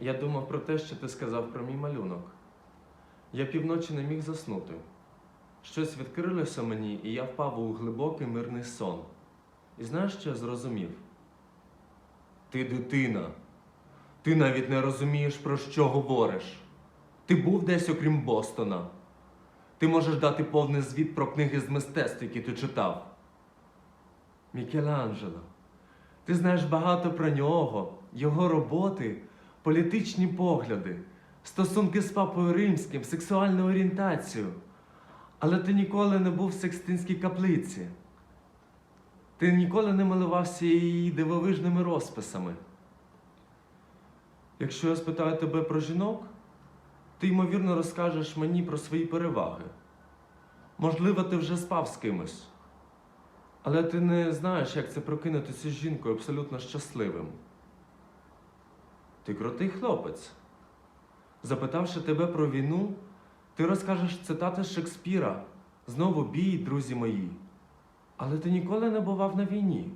Я думав про те, що ти сказав про мій малюнок. Я півночі не міг заснути. Щось відкрилося мені, і я впав у глибокий мирний сон. І знаєш, що я зрозумів? Ти дитина. Ти навіть не розумієш, про що говориш. Ти був десь окрім Бостона. Ти можеш дати повний звіт про книги з мистецтв, які ти читав. Мікеланджело. Ти знаєш багато про нього, його роботи, політичні погляди, стосунки з папою римським, сексуальну орієнтацію. Але ти ніколи не був в Секстинській каплиці. Ти ніколи не милувався її дивовижними розписами. Якщо я спитаю тебе про жінок, ти ймовірно розкажеш мені про свої переваги. Можливо, ти вже спав з кимось. Але ти не знаєш, як це прокинутися з жінкою абсолютно щасливим. Ти крутий хлопець. Запитавши тебе про війну, ти розкажеш цитати Шекспіра. Знову бій, друзі мої. Але ти ніколи не бував на війні.